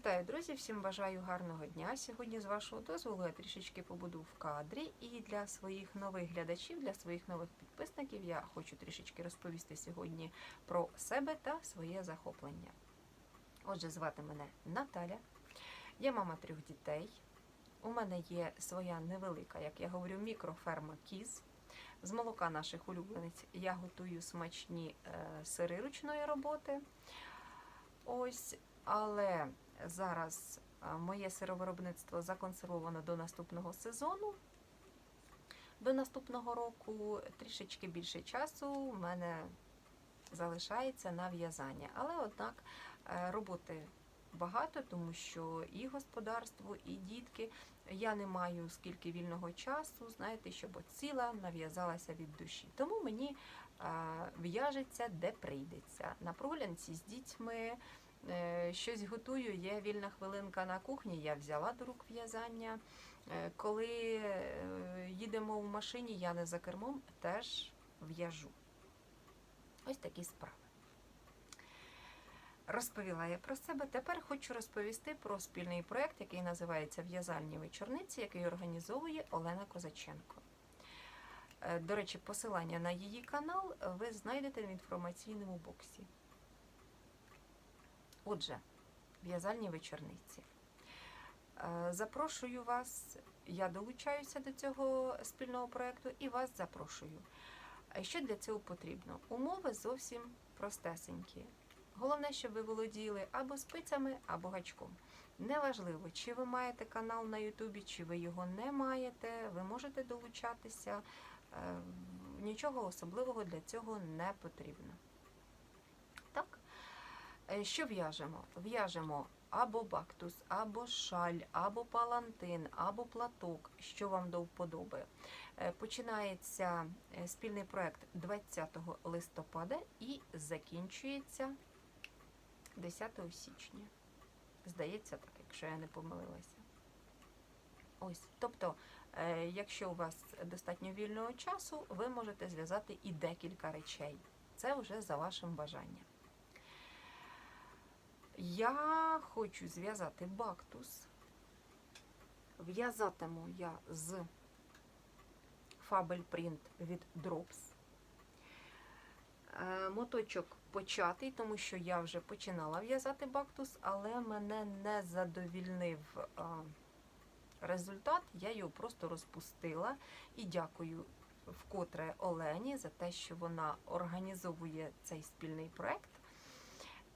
Вітаю, друзі! Всім бажаю гарного дня. Сьогодні, з вашого дозволу, я трішечки побуду в кадрі. І для своїх нових глядачів, для своїх нових підписників я хочу трішечки розповісти сьогодні про себе та своє захоплення. Отже, звати мене Наталя. Я мама трьох дітей. У мене є своя невелика, як я говорю, мікроферма кіз. З молока наших улюбленець я готую смачні е, сири ручної роботи. Ось, але зараз е, моє сировиробництво законсервовано до наступного сезону. До наступного року трішечки більше часу в мене залишається на в'язання. Але однак е, роботи багато, тому що і господарство, і дітки. Я не маю скільки вільного часу, знаєте, щоб ціла нав'язалася від душі. Тому мені е, в'яжеться де прийдеться. На прогулянці з дітьми щось готую, є вільна хвилинка на кухні, я взяла до рук в'язання. Е, Коли е, їдемо в машині, я не за кермом, теж в'яжу. Ось такі справи. Розповіла я про себе. Тепер хочу розповісти про спільний проєкт, який називається В'язальні вечорниці, який організовує Олена Козаченко. Е, До речі, посилання на її канал ви знайдете в інформаційному боксі. Отже, в'язальні вечорниці. Е, Запрошую вас, я долучаюся до цього спільного проєкту і вас запрошую. Що для цього потрібно? Умови зовсім простесенькі. Головне, щоб ви володіли або спицями, або гачком. Неважливо, чи ви маєте канал на Ютубі, чи ви його не маєте, ви можете долучатися. Е, Нічого особливого для цього не потрібно. Е, що в'яжемо? В'яжемо або бактус, або шаль, або палантин, або платок, що вам до вподоби. Е, Починається е, спільний проект 20 листопада і закінчується 10 січня. Здається так, якщо я не помилилася. Ось, тобто, якщо у вас достатньо вільного часу, ви можете зв'язати і декілька речей. Це вже за вашим бажанням. Я хочу зв'язати бактус. В'язатиму я з Fabel Print від Drops. Е, Моточок початий, тому що я вже починала в'язати бактус, але мене не задовільнив результат. Я його просто розпустила. І дякую вкотре Олені за те, що вона організовує цей спільний проект.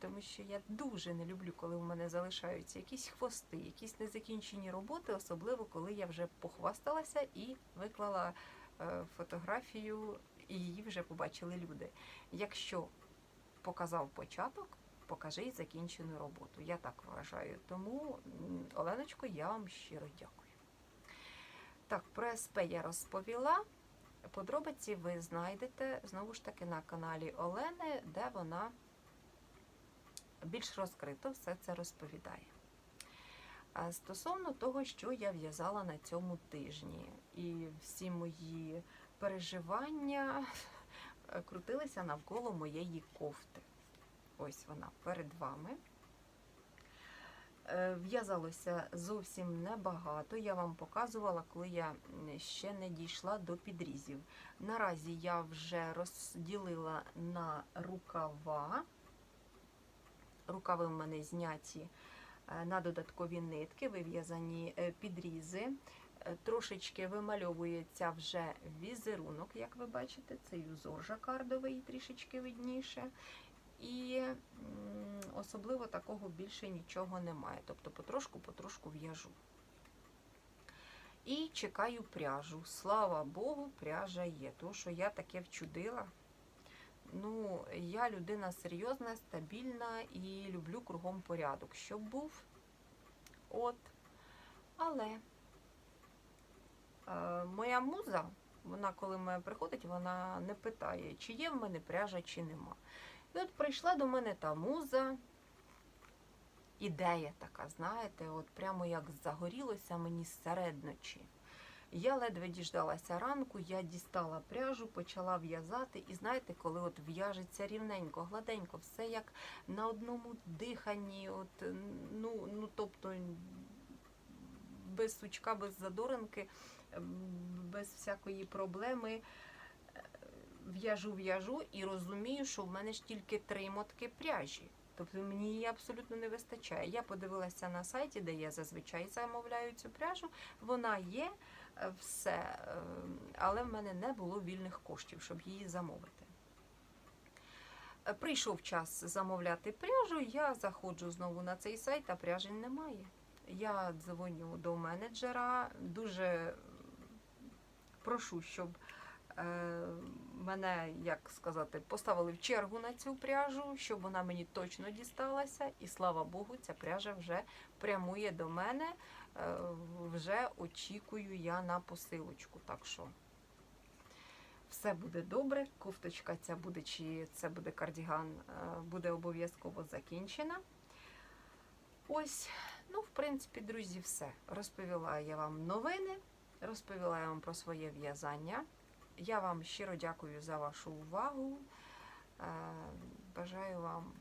Тому що я дуже не люблю, коли в мене залишаються якісь хвости, якісь незакінчені роботи, особливо коли я вже похвасталася і виклала е, фотографію, і її вже побачили люди. Якщо показав початок, покажи і закінчену роботу. Я так вважаю. Тому, Оленочко, я вам щиро дякую. Так, про СП я розповіла. Подробиці ви знайдете знову ж таки на каналі Олени, де вона більш розкрито все це розповідає. Стосовно того, що я в'язала на цьому тижні, і всі мої переживання крутилися навколо моєї кофти. Ось вона перед вами. Е, В'язалося зовсім небагато. Я вам показувала, коли я ще не дійшла до підрізів. Наразі я вже розділила на рукава. Рукави в мене зняті е, на додаткові нитки, вив'язані е, підрізи. Е, Трошечки вимальовується вже візерунок, як ви бачите, цей узор жакардовий трішечки видніше. І особливо такого більше нічого немає. Тобто потрошку-потрошку в'яжу. І чекаю пряжу. Слава Богу, пряжа є. Тому що я таке вчудила. Ну, я людина серйозна, стабільна і люблю кругом порядок, щоб був. От. Але е, моя муза, вона, коли мене приходить, вона не питає, чи є в мене пряжа, чи нема. І от прийшла до мене та муза, ідея така, знаєте, от прямо як загорілося мені серед ночі. Я ледве діждалася ранку, я дістала пряжу, почала в'язати. І знаєте, коли от в'яжеться рівненько, гладенько, все як на одному диханні, от, ну, Ну, тобто без сучка, без задоринки, без всякої проблеми. е, В'яжу, в'яжу і розумію, що в мене ж тільки три мотки пряжі. Тобто мені її абсолютно не вистачає. Я подивилася на сайті, де я зазвичай замовляю цю пряжу. Вона є, е, все, е, але в мене не було вільних коштів, щоб її замовити. Е, Прийшов час замовляти пряжу, я заходжу знову на цей сайт, а пряжі немає. Я дзвоню до менеджера, дуже прошу, щоб мене, як сказати, поставили в чергу на цю пряжу, щоб вона мені точно дісталася. І слава Богу, ця пряжа вже прямує до мене. Е, вже очікую я на посилочку. Так що все буде добре. Кофточка ця буде, чи це буде кардіган, е, буде обов'язково закінчена. Ось, ну, в принципі, друзі, все. Розповіла я вам новини, розповіла я вам про своє в'язання. Я вам щиро дякую за вашу увагу. Е, Бажаю вам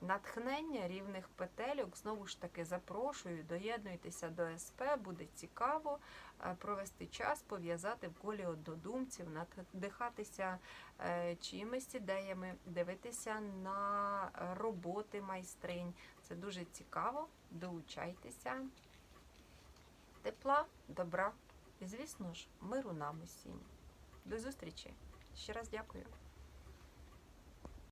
натхнення рівних петельок. Знову ж таки запрошую, доєднуйтеся до СП, буде цікаво е, провести час, пов'язати в колі однодумців, надихатися е, чиїмись ідеями, дивитися на роботи майстринь. Це дуже цікаво. Долучайтеся. Тепла, добра і, звісно ж, миру нам усім. До зустрічі. Ще раз дякую.